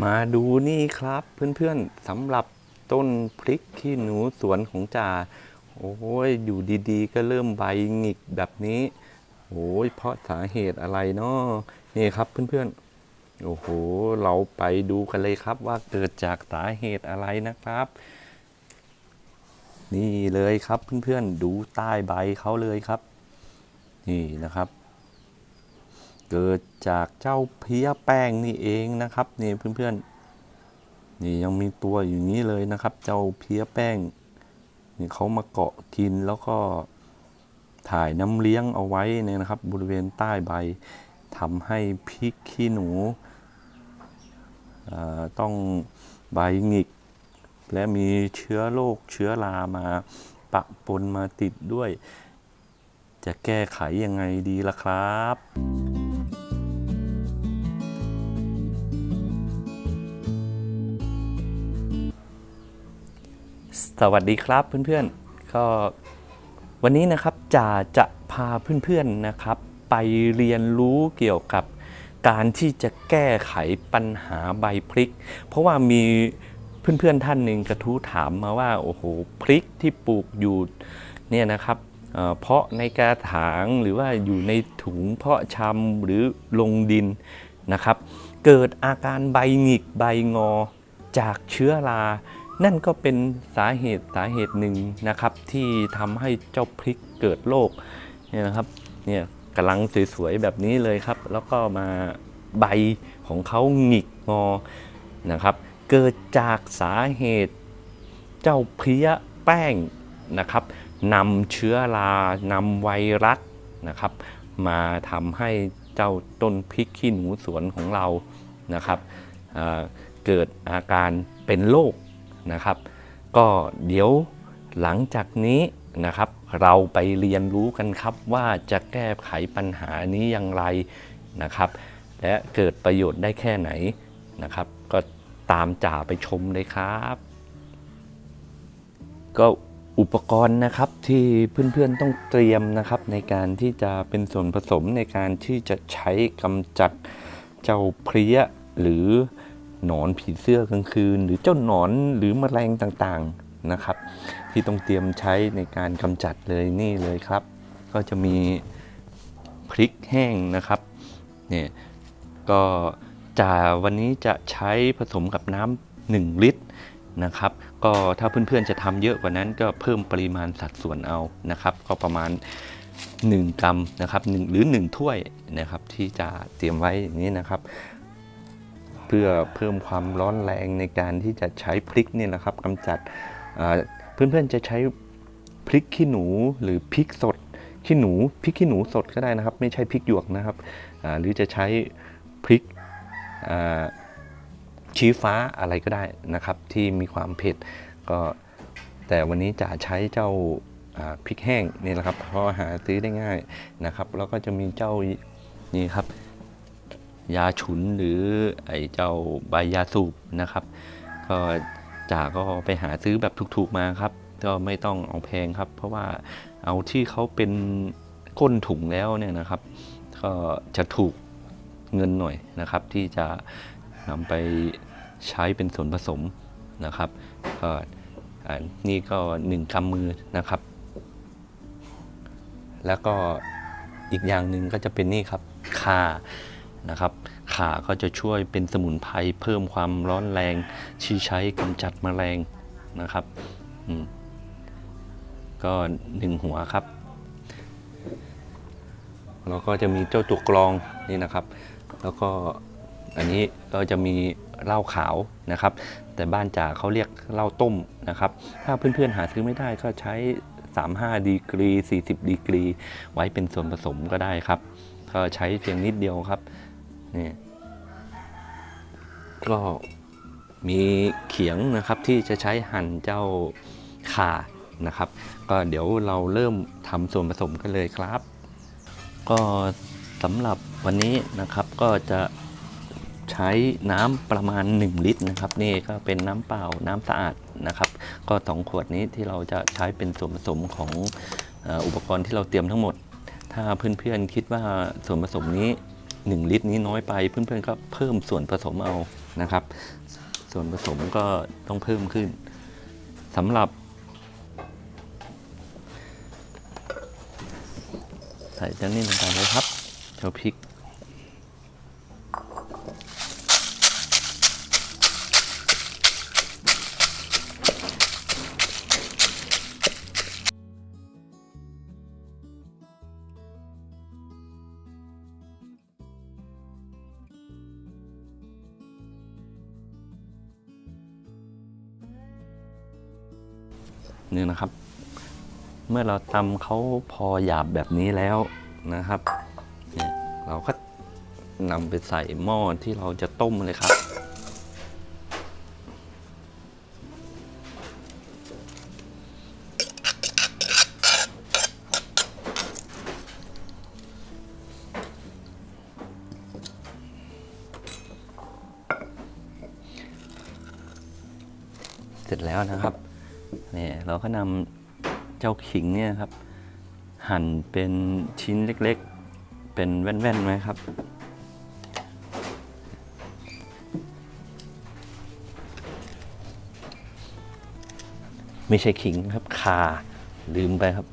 มาดูนี่ครับเพื่อนๆสำหรับต้นพริกขี้หนูสวนของจ่าโอ้ยอยู่ดีๆ ก็เริ่มใบหงิกแบบนี้โอ้ยเพราะสาเหตุอะไรเนาะนี่ครับเพื่อนๆ โอ้โห เราไปดูกันเลยครับว่าเกิดจากสาเหตุอะไรนะครับ นี่เลยครับเพื่อนๆ ดูใต้ใบเขาเลยครับ นี่นะครับ เกิดจากเจ้าเพี้ยแป้งนี่เองนะครับนี่เพื่อนๆนี่ยังมีตัวอยู่นี้เลยนะครับ เจ้าเพี้ยแป้งนี่เขามาเกาะกินแล้วก็ถ่ายน้ำเลี้ยงเอาไว้เนี่ยนะครับ บริเวณใต้ใบทำให้พริกขี้หนูอ่อต้องใบหงิก และมีเชื้อโรคเชื้อรามาปะปนมาติดด้วย จะแก้ไขยังไงดีล่ะครับ สวัสดีครับเพื่อนๆ ก็วันนี้นะครับจะจะพาเพื่อนๆนะครับ ไปเรียนรู้เกี่ยวกับการที่จะแก้ไขปัญหาใบพริก เพราะว่ามีเพื่อนๆท่านหนึ่งกระทู้ถามมาว่าโอ้โหพริกที่ปลูกอยู่เนี่ยนะครับเเพาะในกระถางหรือว่าอยู่ในถุงเพาะชำหรือลงดินนะครับ เกิดอาการใบหงิกใบงอจากเชื้อรา นั่นก็เป็นสาเหตุสาเหตุหนึ่งนะครับที่ทำให้เจ้าพริกเกิดโรคเนี่ยนะครับเนี่ยกำลังสวยๆแบบนี้เลยครับ แล้วก็มาใบของเขาหงิกงอนะครับ เกิดจากสาเหตุเจ้าเพี้ยแป้งนะครับนำเชื้อรานำไวรัสนะครับ มาทำให้เจ้าต้นพริกขี้หนูสวนของเรานะครับเเกิดอาการเป็นโรค นะครับ ก็เดี๋ยวหลังจากนี้นะครับ เราไปเรียนรู้กันครับว่าจะแก้ไขปัญหานี้อย่างไรนะครับ และเกิดประโยชน์ได้แค่ไหนนะครับ ก็ตามจ่าไปชมเลยครับ ก็อุปกรณ์นะครับที่เพื่อนๆต้องเตรียมนะครับ ในการที่จะเป็นส่วนผสมในการที่จะใช้กำจัดเจ้าเพลี้ยหรือ หนอนผีเสื้อกลางคืน หรือเจ้าหนอนหรือแมลงต่างๆนะครับ ที่ต้องเตรียมใช้ในการกำจัดเลยนี่เลยครับ ก็จะมีพริกแห้งนะครับเนี่ยก็จะวันนี้จะใช้ผสมกับน้ำหนึ่งลิตรนะครับก็ถ้าเพื่อนๆจะทำเยอะกว่านั้นก็เพิ่มปริมาณสัดส่วนเอานะครับ ก็ประมาณ 1 กรัมนะครับหนึ่งหรือ 1 ถ้วยนะครับที่จะเตรียมไว้อย่างนี้นะครับ พื่อเพิ่มความร้อนแรงในการที่จะใช้พริกเนี่ยนะครับกำจัดเพื่อนๆจะใช้พริกขี้หนูหรือพริกสดขี้หนูพริกขี้หนูสดก็ได้นะครับ ไม่ใช่พริกหยวกนะครับหรือจะใช้พริกชี้ฟ้าอะไรก็ได้นะครับ ที่มีความเผ็ดก็แต่วันนี้จะใช้เจ้าพริกแห้งนี่แหละครับเพราะหาซื้อได้ง่ายนะครับ แล้วก็จะมีเจ้านี่ครับ ยาฉุนหรือไอ้เจ้าใบยาสูบนะครับ ก็จ่าก็ไปหาซื้อแบบถูกๆมาครับ ก็ไม่ต้องเอาแพงครับ เพราะว่าเอาที่เขาเป็นก้นถุงแล้วเนี่ยนะครับ ก็จะถูกเงินหน่อยนะครับ ที่จะนำไปใช้เป็นส่วนผสมนะครับก็นี่ก็หนึ่งกำมือนะครับ แล้วก็อีกอย่างหนึ่งก็จะเป็นนี่ครับข่า นะครับขาก็จะช่วยเป็นสมุนไพรเพิ่มความร้อนแรงที่ใช้กำจัดแมลงนะครับก็หนึ่งหัวครับแล้วก็จะมีเจ้าตัวกรองนี่นะครับ แล้วก็อันนี้ก็จะมีเหล้าขาวนะครับ แต่บ้านจ่าเขาเรียกเหล้าต้มนะครับ ถ้าเพื่อนๆหาซื้อไม่ได้ก็ใช้ 35 ดีกรี 40 ดีกรี ไว้เป็นส่วนผสมก็ได้ครับก็ใช้เพียงนิดเดียวครับ นี่ก็มีเขียงนะครับที่จะใช้หั่นเจ้าข่านะครับ ก็เดี๋ยวเราเริ่มทำส่วนผสมกันเลยครับ ก็สำหรับวันนี้นะครับก็จะใช้น้ำประมาณ 1 ลิตรนะครับ นี่ก็เป็นน้ำเปล่าน้ำสะอาดนะครับ ก็สองขวดนี้ที่เราจะใช้เป็นส่วนผสมของอุปกรณ์ที่เราเตรียมทั้งหมด ถ้าเพื่อนๆคิดว่าส่วนผสมนี้ 1 ลิตรนี้น้อยไปเพื่อนๆก็เพิ่มส่วนผสมเอานะครับ ส่วนผสมก็ต้องเพิ่มขึ้นสำหรับ ใส่จ้านี่ลงไปเลยครับเจ้าพริก เมื่อเราตำเขาพอหยาบแบบนี้แล้วนะครับเนี่ยเราก็นำไปใส่หม้อที่เราจะต้มเลยครับ เสร็จแล้วนะครับเนี่ยเราก็นำ เจ้าขิงเนี่ยครับ หั่นเป็นชิ้นเล็กๆ เป็นแว่นๆไหมครับ ไม่ใช่ขิงครับคาลืมไปครับ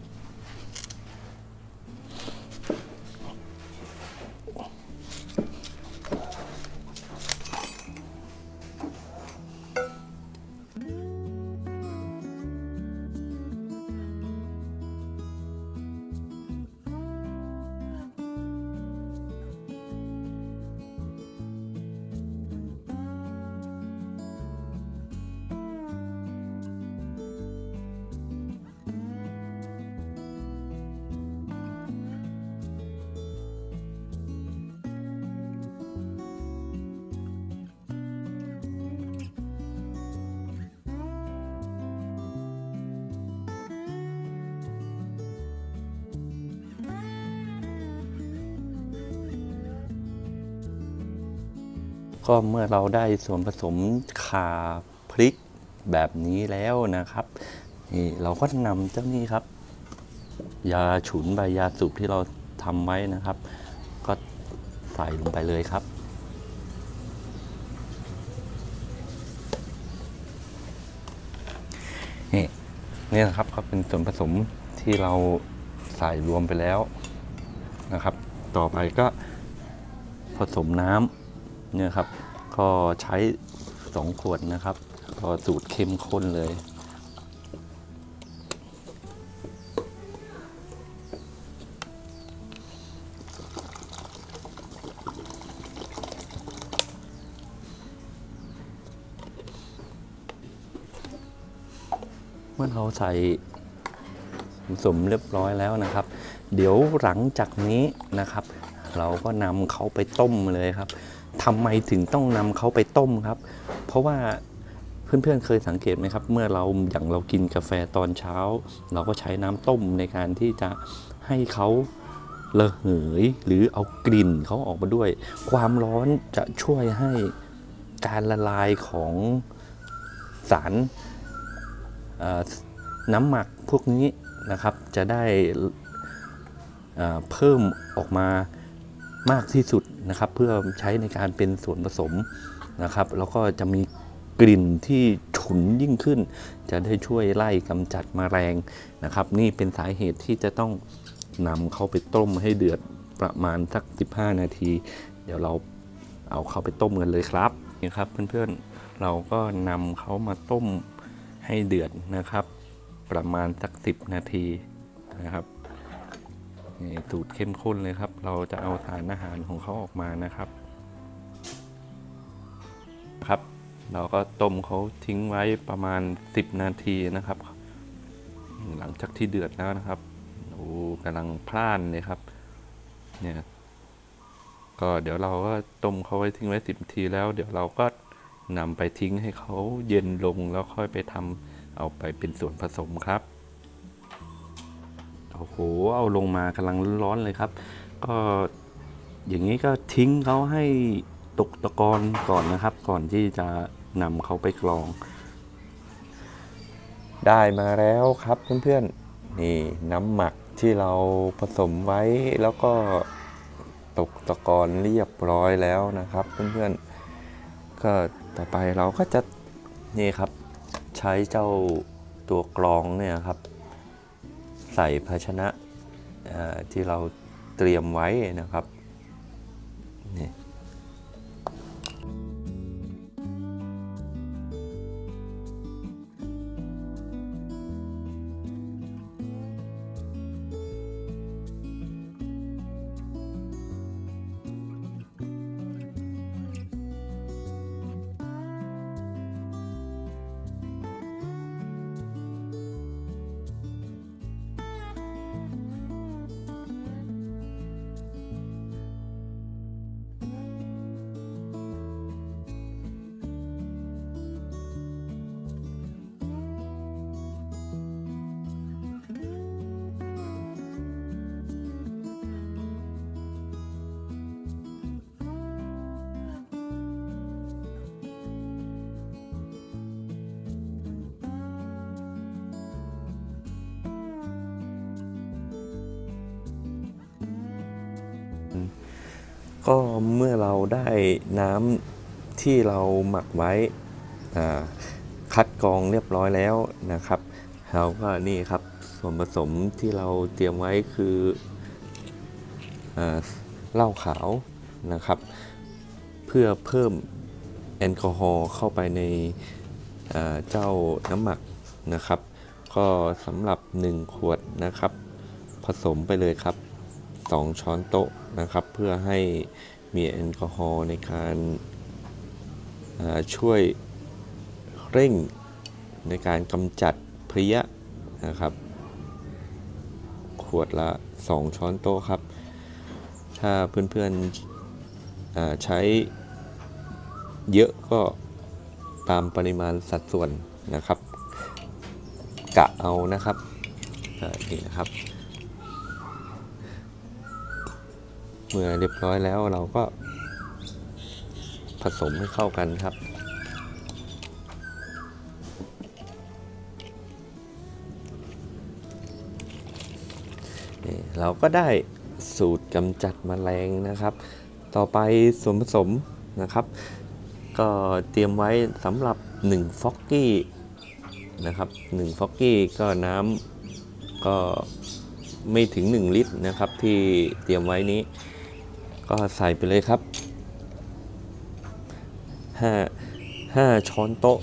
ก็เมื่อเราได้ส่วนผสมข่าพริกแบบนี้แล้วนะครับนี่เราก็นำเจ้านี่ครับ ยาฉุนใบยาสูบที่เราทำไว้นะครับ ก็ใส่ลงไปเลยครับนี่นี่นะครับก็เป็นส่วนผสมที่เราใส่รวมไปแล้วนะครับ ต่อไปก็ผสมน้ำ เนี่ยครับก็ใช้สองขวดนะครับ ก็สูตรเข้มข้นเลย เมื่อเราใส่ผสมเรียบร้อยแล้วนะครับ เดี๋ยวหลังจากนี้นะครับ เราก็นำเขาไปต้มเลยครับ ทำไมถึงต้องนำเขาไปต้มครับ เพราะว่าเพื่อนๆเคยสังเกตไหมครับ เมื่อเราอย่างเรากินกาแฟตอนเช้า เราก็ใช้น้ำต้มในการที่จะให้เขาระเหยหรือเอากลิ่นเขาออกมาด้วย ความร้อนจะช่วยให้การละลายของสารน้ำหมักพวกนี้นะครับจะได้เพิ่มออกมา มากที่สุดนะครับ เพื่อใช้ในการเป็นส่วนผสมนะครับ แล้วก็จะมีกลิ่นที่ฉุนยิ่งขึ้น จะได้ช่วยไล่กำจัดมแมลงนะครับ นี่เป็นสาเหตุที่จะต้องนำเขาไปต้มให้เดือดประมาณสัก 15 นาที เดี๋ยวเราเอาเขาไปต้มกันเลยครับนี่ครับเพื่อนๆเราก็นำเขามาต้มให้เดือดนะครับ ประมาณสักสิบนาทีนะครับ นี่สูตรเข้มข้นเลยครับ เราจะเอาสารอาหารของเขาออกมานะครับ ครับ เราก็ต้มเขาทิ้งไว้ประมาณ 10 นาทีนะครับ หลังจากที่เดือดแล้วนะครับโอ้กำลังพล่านเลยครับ เนี่ยก็เดี๋ยวเราก็ต้มเขาไว้ทิ้งไว้10นาทีแล้ว เดี๋ยวเราก็นำไปทิ้งให้เขาเย็นลงแล้วค่อยไปทำเอาไปเป็นส่วนผสมครับ โอ้โหเอาลงมากำลังร้อนเลยครับ ก็อย่างนี้ก็ทิ้งเขาให้ตกตะกอนก่อนนะครับ ก่อนที่จะนำเขาไปกรอง ได้มาแล้วครับเพื่อนๆนี่น้ำหมักที่เราผสมไว้แล้วก็ตกตะกอนเรียบร้อยแล้วนะครับ เพื่อนๆก็ต่อไปเราก็จะนี่ครับ ใช้เจ้าตัวกรองเนี่ยครับ ส่ภาชนะที่เราเตรียมไว้นะครับนี่ ก็เมื่อเราได้น้ำที่เราหมักไว้คัดกรองเรียบร้อยแล้วนะครับเราก็นี่ครับส่วนผสมที่เราเตรียมไว้คืออเหล้าขาวนะครับ เพื่อเพิ่มแอลกอฮอล์เข้าไปในเจ้าน้ำหมักนะครับ ก็สำหรับ 1 ขวดนะครับ ผสมไปเลยครับ 2 ช้อนโต๊ะ นะครับ เพื่อให้มีแอลกอฮอล์ในการช่วยเร่งในการกำจัดเพลี้ยนะครับ ขวดละ 2 ช้อนโต๊ะครับ ถ้าเพื่อนๆใช้เยอะก็ตามปริมาณสัดส่วนนะครับ กะเอานะครับนี่นะครับ เมื่อเรียบร้อยแล้วเราก็ ผสมให้เข้ากันครับ เราก็ได้สูตรกำจัดแมลงนะครับ ต่อไปส่วนผสมนะครับ ก็เตรียมไว้สำหรับ1ฟอกกี้นะครับ1ฟอกกี้ก็น้ำก็ไม่ถึง 1 ลิตรนะครับที่เตรียมไว้นี้ ก็ใส่ไปเลยครับ5 5ช้อนโต๊ะ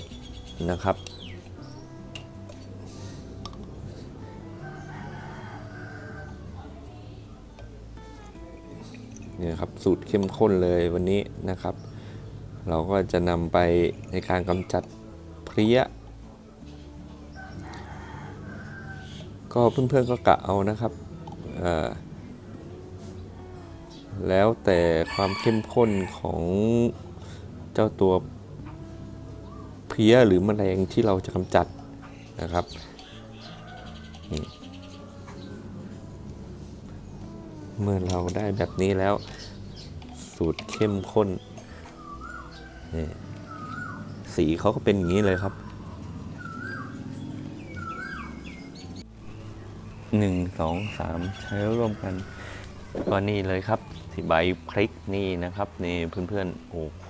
นะครับ เนี่ยครับสูตรเข้มข้นเลยวันนี้นะครับ เราก็จะนำไปในการกำจัดเพลี้ยก็เพื่อนๆก็กะเอานะครับ เอ่อ แล้วแต่ความเข้มข้นของเจ้าตัวเพี้ยหรือแมลงที่เราจะกำจัดนะครับ เมื่อเราได้แบบนี้แล้ว สูตรเข้มข้น สีเขาก็เป็นอย่างนี้เลยครับหนึ่งสองสามใช้ร่วมกัน ก็นี่เลยครับที่ใบพริกนี่นะครับนี่เพื่อนๆโอ้โห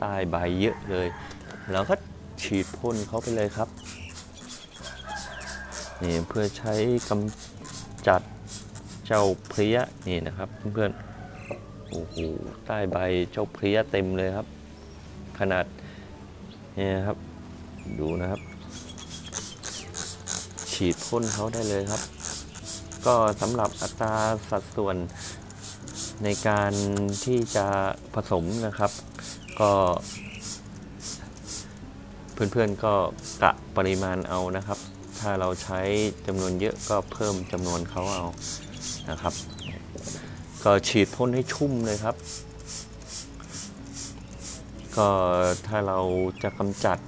ใต้ใบเยอะเลย แล้วก็ฉีดพ่นเขาไปเลยครับนี่เพื่อใช้กำจัดเจ้าเพลี้ยนี่นะครับเพื่อนๆโอ้โหใต้ใบเจ้าเพลี้ยเต็มเลยครับ ขนาดนี่นะครับดูนะครับ ฉีดพ่นเขาได้เลยครับ ก็สำหรับอัตราสัดส่วนในการที่จะผสมนะครับ ก็เพื่อนๆก็กะปริมาณเอานะครับ ถ้าเราใช้จำนวนเยอะก็เพิ่มจำนวนเขาเอานะครับ ก็ฉีดพ่นให้ชุ่มเลยครับ ก็ถ้าเราจะกำจัด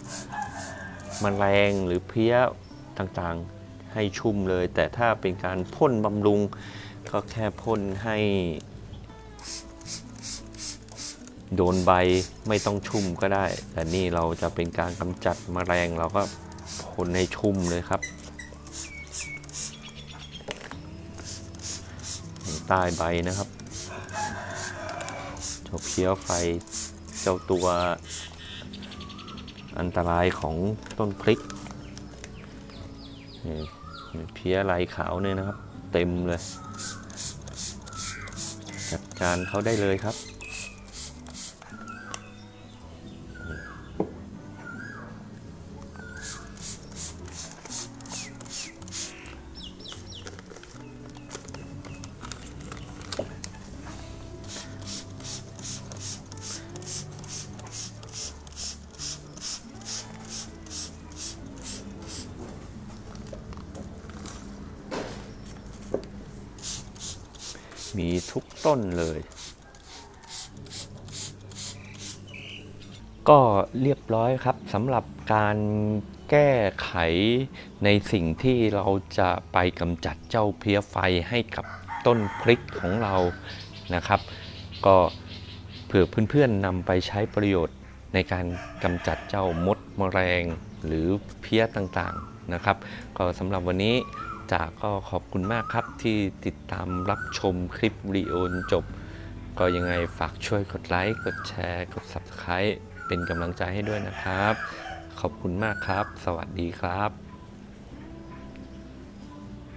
มแมลงหรือเพี้ยต่างๆ ให้ชุ่มเลย แต่ถ้าเป็นการพ่นบำรุง ก็แค่พ่นให้ โดนใบไม่ต้องชุ่มก็ได้ แต่นี่เราจะเป็นการกำจัดมแมลงเราก็พ่นให้ชุ่มเลยครับใต้ใบนะครับจบเคี้ยวไฟสจ้าตัวอันตรายของต้นพริกนี่ เพี้ยลายขาวเนี่ยนะครับ เต็มเลย จัดการเขาได้เลยครับ มีทุกต้นเลย ก็เรียบร้อยครับสำหรับการแก้ไขในสิ่งที่เราจะไปกำจัดเจ้าเพี้ยไฟให้กับต้นพริกของเรานะครับ ก็เผื่อเพื่อนๆนำไปใช้ประโยชน์ในการกำจัดเจ้ามดแมลงหรือเพี้ยต่างๆนะครับ ก็สำหรับวันนี้ จากก็ขอบคุณมากครับที่ติดตามรับชมคลิปรีโอนจบ ก็ยังไงฝากช่วยกดไลค์ กดแชร์ กด Subscribe เป็นกำลังใจให้ด้วยนะครับ ขอบคุณมากครับ สวัสดีครับ